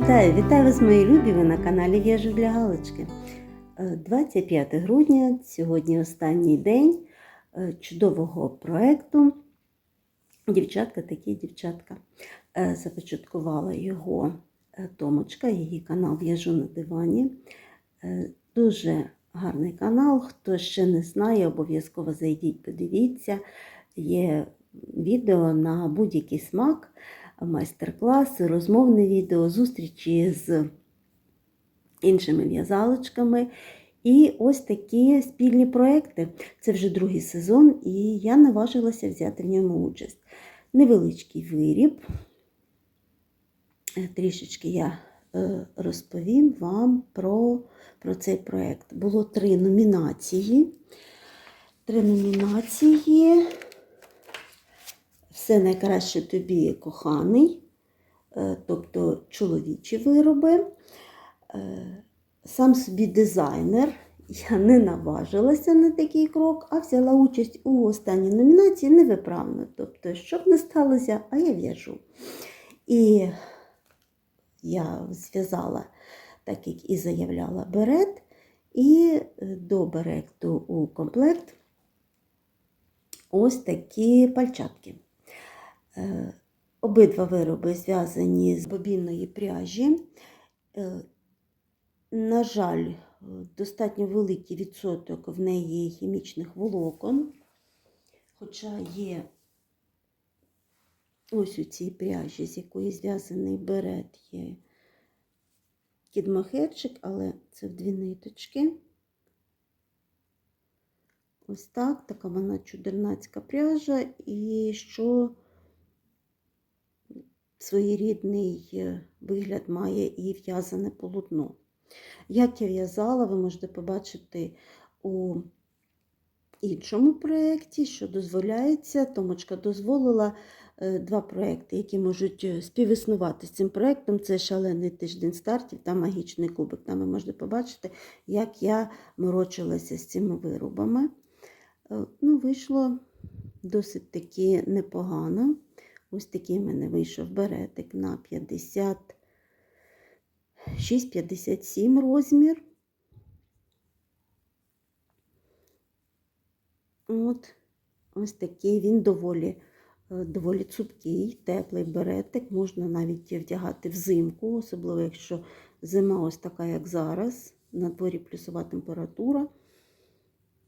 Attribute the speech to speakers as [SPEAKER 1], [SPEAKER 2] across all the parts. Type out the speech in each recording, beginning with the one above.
[SPEAKER 1] Вітаю, вітаю вас, мої любі! Ви на каналі В'яжу для Галочки. Е, 25 грудня, сьогодні останній день е, чудового проєкту. Дівчатка, такі дівчатка. Е, Започаткувала його е, Томочка, її канал В'яжу на дивані. Е, Дуже гарний канал. Хто ще не знає, обов'язково зайдіть, подивіться. Є відео на будь-який смак майстер-класи, розмовне відео, зустрічі з іншими в'язалочками. І ось такі спільні проекти. Це вже другий сезон, і я наважилася взяти в ньому участь. Невеличкий виріб. Е, Трішечки я е, розповім вам про, про цей проект. Було три номінації. Три номінації. Все найкраще тобі коханий, е, тобто чоловічі вироби. Е, Сам собі дизайнер. Я не наважилася на такий крок, а взяла участь у останній номінації невиправно. Тобто, щоб не сталося, а я в'яжу. І я зв'язала, так як і заявляла, берет, і до берету у комплект ось такі пальчатки. Е, Обидва вироби зв'язані з бобінної пряжі. Е, На жаль, достатньо великий відсоток в неї хімічних волокон, хоча є ось у цій пряжі, з якої зв'язаний берет, є кідмахерчик, але це в дві ниточки. Ось так, така вона чудернацька пряжа, і що своєрідний е, вигляд має і в'язане полотно. Як я в'язала, ви можете побачити у іншому проєкті, що дозволяється. Томочка дозволила е, два проєкти, які можуть е, співіснувати з цим проєктом. Це шалений тиждень стартів та магічний кубик. Там ви можете побачити, як я морочилася з цими виробами. Ну, Вийшло досить таки непогано. Ось такий в мене вийшов беретик на 56-57 розмір. От, ось такий він доволі, е, доволі цупкий, теплий беретик. Можна навіть вдягати взимку, особливо якщо зима ось така, як зараз. На дворі плюсова температура.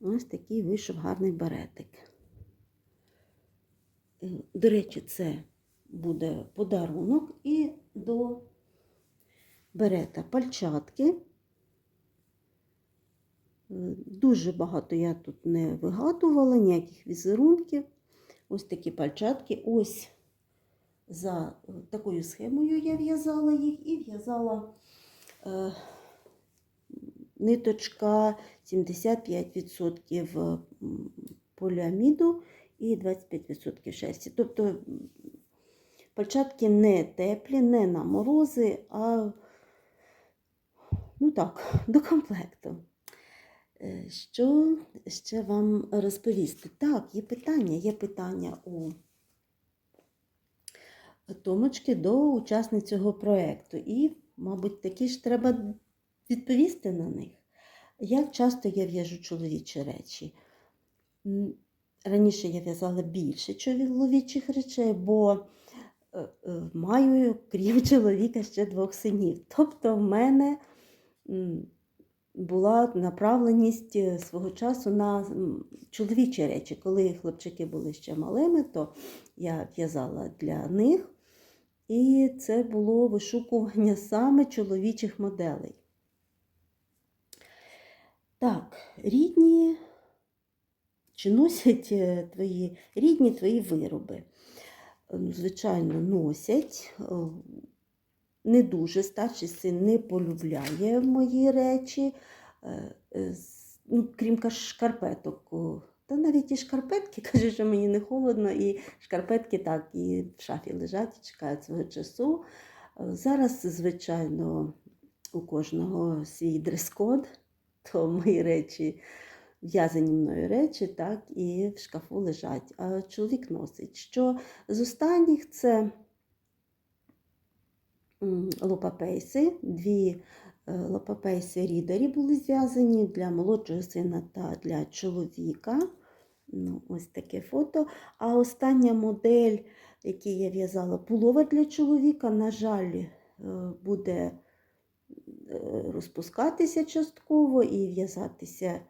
[SPEAKER 1] Ось такий вийшов гарний беретик. До речі, це буде подарунок і до берета пальчатки. Дуже багато я тут не вигадувала, ніяких візерунків. Ось такі пальчатки. Ось за е, такою схемою я в'язала їх і в'язала е, ниточка 75% поліаміду і 25% шерсті. Тобто пальчатки не теплі, не на морози, а ну так, до комплекту. Е, Що ще вам розповісти? Так, є питання, є питання у Томочки до учасниць цього проєкту. І, мабуть, такі ж треба відповісти на них. Як часто я в'яжу чоловічі речі? Раніше я в'язала більше чоловічих речей, бо е, е, маю, крім чоловіка, ще двох синів. Тобто в мене була направленість е, свого часу на чоловічі речі. Коли хлопчики були ще малими, то я в'язала для них. І це було вишукування саме чоловічих моделей. Так, рідні чи носять е, твої рідні твої вироби? Ну, Звичайно, носять. Е, Не дуже старший син не полюбляє мої речі, е, ну, крім шкарпеток. Та навіть і шкарпетки каже, що мені не холодно, і шкарпетки так і в шафі лежать і чекають свого часу. Зараз, звичайно, у кожного свій дрес-код, то мої речі в'язані мною речі, так, і в шкафу лежать. А чоловік носить. Що з останніх це лопапейси, дві е, лопапейси рідері були зв'язані для молодшого сина та для чоловіка. Ну, ось таке фото. А остання модель, яку я в'язала, пуловер для чоловіка, на жаль, е, буде е, розпускатися частково і в'язатися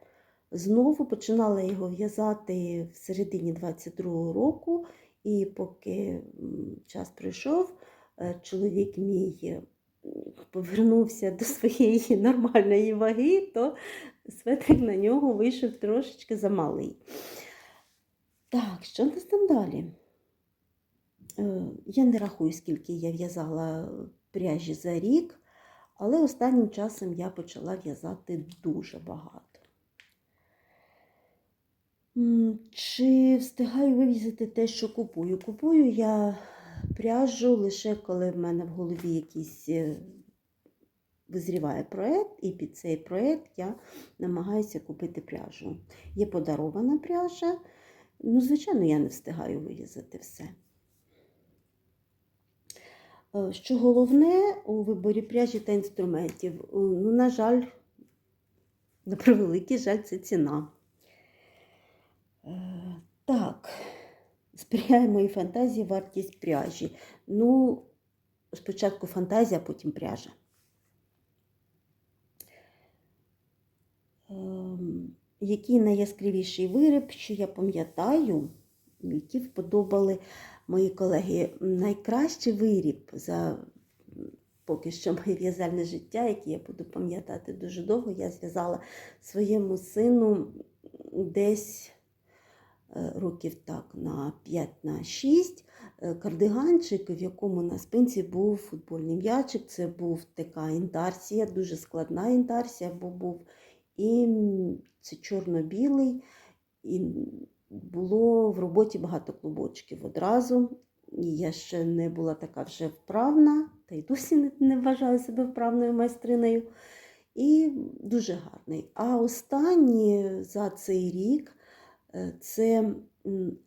[SPEAKER 1] знову. Починала його в'язати в середині 22-го року, і поки час пройшов, е, чоловік мій е, повернувся до своєї нормальної ваги, то светрик на нього вийшов трошечки замалий. Так, що нас там далі? Е, Я не рахую, скільки я в'язала пряжі за рік, але останнім часом я почала в'язати дуже багато. Чи встигаю вивізити те, що купую? Купую я пряжу лише коли в мене в голові якийсь е, визріває проєкт, і під цей проєкт я намагаюся купити пряжу. Є подарована пряжа. Ну, звичайно, я не встигаю вивізати все. Е, Що головне у виборі пряжі та інструментів? Е, Ну, на жаль, на превеликий жаль, це ціна. Е, Так, сприяє моїй фантазії вартість пряжі. Ну, спочатку фантазія, а потім пряжа. Який найяскравіший виріб, що я пам'ятаю, які вподобали мої колеги. Найкращий виріб за поки що моє в'язальне життя, яке я буду пам'ятати дуже довго, я зв'язала своєму сину десь років так на 5 на 6 е, кардиганчик, в якому на спинці був футбольний м'ячик. Це був така інтарсія, дуже складна інтарсія, бо був і це чорно-білий, і було в роботі багато клубочків одразу. І я ще не була така вже вправна, та й досі не, вважаю себе вправною майстриною. І дуже гарний. А останні за цей рік е, це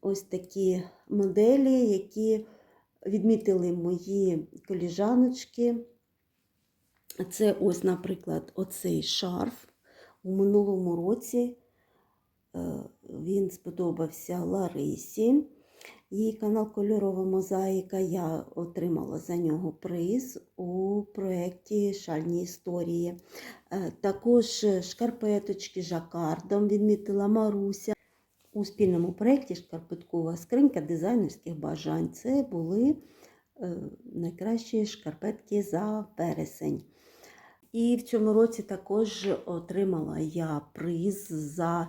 [SPEAKER 1] ось такі моделі, які відмітили мої коліжаночки. Це ось, наприклад, оцей шарф. У минулому році е, він сподобався Ларисі. Її канал Кольорова мозаїка. Я отримала за нього приз у проєкті Шальні історії. Е, Також шкарпеточки жакардом відмітила Маруся. У спільному проєкті Шкарпеткова скринька дизайнерських бажань. Це були е, найкращі шкарпетки за вересень. І в цьому році також отримала я приз за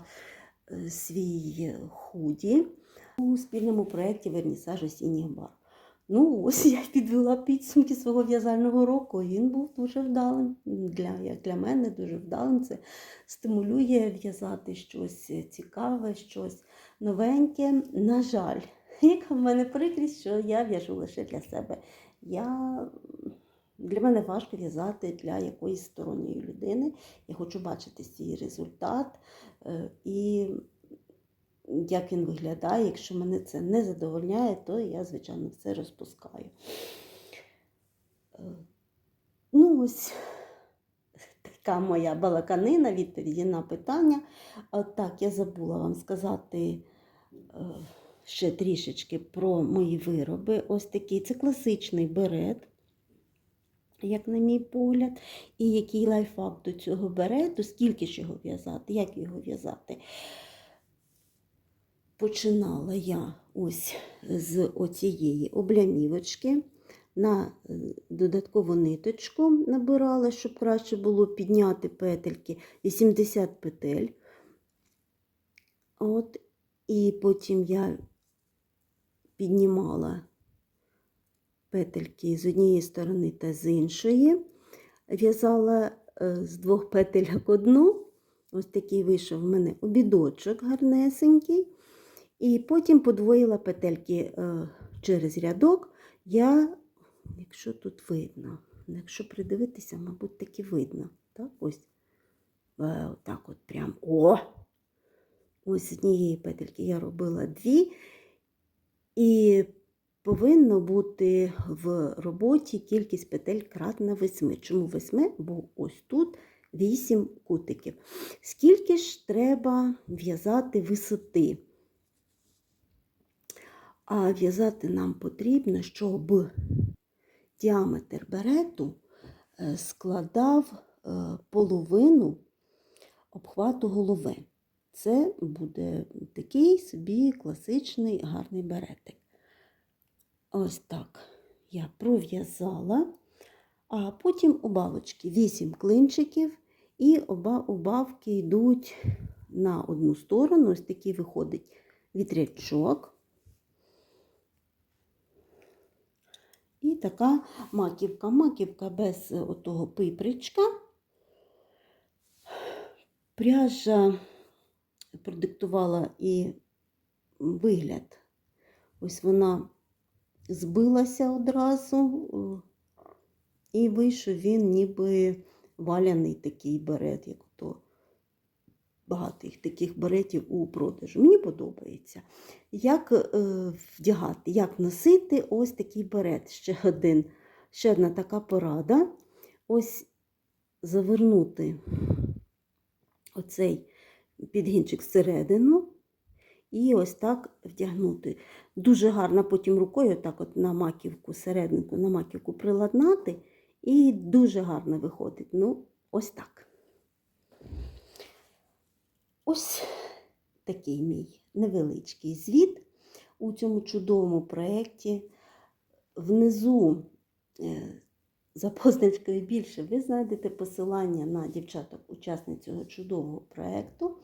[SPEAKER 1] е, свій худі у спільному проєкті Вернісаж осінніх бар. Ну, ось я підвела підсумки свого в'язального року. Він був дуже вдалим. Для, як для мене дуже вдалим. Це стимулює в'язати щось цікаве, щось новеньке. На жаль, яка в мене прикрість, що я в'яжу лише для себе. Я... Для мене важко в'язати для якоїсь сторонньої людини. Я хочу бачити свій результат е, і як він виглядає. Якщо мене це не задовольняє, то я, звичайно, все розпускаю. Е, Ну, ось така моя балаканина, відповіді на питання. Так, я забула вам сказати е, ще трішечки про мої вироби. Ось такий це класичний берет як на мій погляд, і який лайфхак до цього берету, скільки ж його в'язати, як його в'язати. Починала я ось з оцієї облямівочки, на е, додаткову ниточку набирала, щоб краще було підняти петельки 80 петель. От, І потім я піднімала петельки з однієї сторони та з іншої. В'язала е, з двох петельок одну. Ось такий вийшов в мене обідочок гарнесенький. І потім подвоїла петельки е, через рядок. Я, якщо тут видно, якщо придивитися, мабуть, таки видно. Так, ось. Е, Отак от прям. О! Ось однієї петельки я робила дві. І повинно бути в роботі кількість петель кратна 8. Чому 8? Бо ось тут 8 кутиків. Скільки ж треба в'язати висоти? А в'язати нам потрібно, щоб діаметр берету е, складав е, половину обхвату голови. Це буде такий собі класичний гарний беретик. Ось так я пров'язала, а потім убавочки 8 клинчиків, і оба убавки йдуть на одну сторону. Ось такий виходить вітрячок. І така маківка. Маківка без отого пипричка. Пряжа продиктувала і вигляд. Ось вона збилася одразу, і вийшов він ніби валяний такий берет, як то багато їх таких беретів у продажу. Мені подобається. Як е, вдягати, як носити ось такий берет. Ще один, ще одна така порада. Ось завернути оцей підгінчик всередину і ось так вдягнути. Дуже гарно потім рукою так от на маківку, серединку, на маківку приладнати, і дуже гарно виходить. Ну, ось так. Ось такий мій невеличкий звіт у цьому чудовому проєкті. Внизу е, за позначкою більше ви знайдете посилання на дівчаток-учасниць цього чудового проєкту.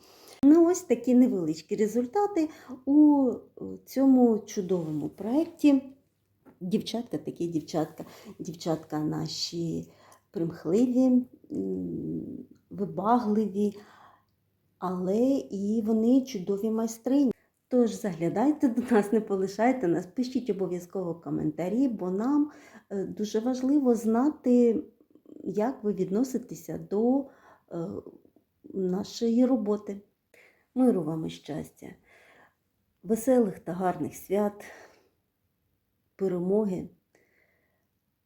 [SPEAKER 1] Ну, ось такі невеличкі результати у цьому чудовому проєкті. Дівчатка, такі дівчатка, дівчатка наші примхливі, вибагливі, але і вони чудові майстрині. Тож заглядайте до нас, не полишайте нас, пишіть обов'язково коментарі, бо нам е, дуже важливо знати, як ви відноситеся до е, нашої роботи. Миру вам і щастя, веселих та гарних свят, перемоги,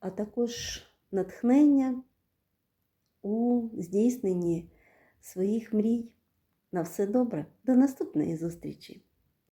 [SPEAKER 1] а також натхнення у здійсненні своїх мрій. На все добре, до наступної зустрічі!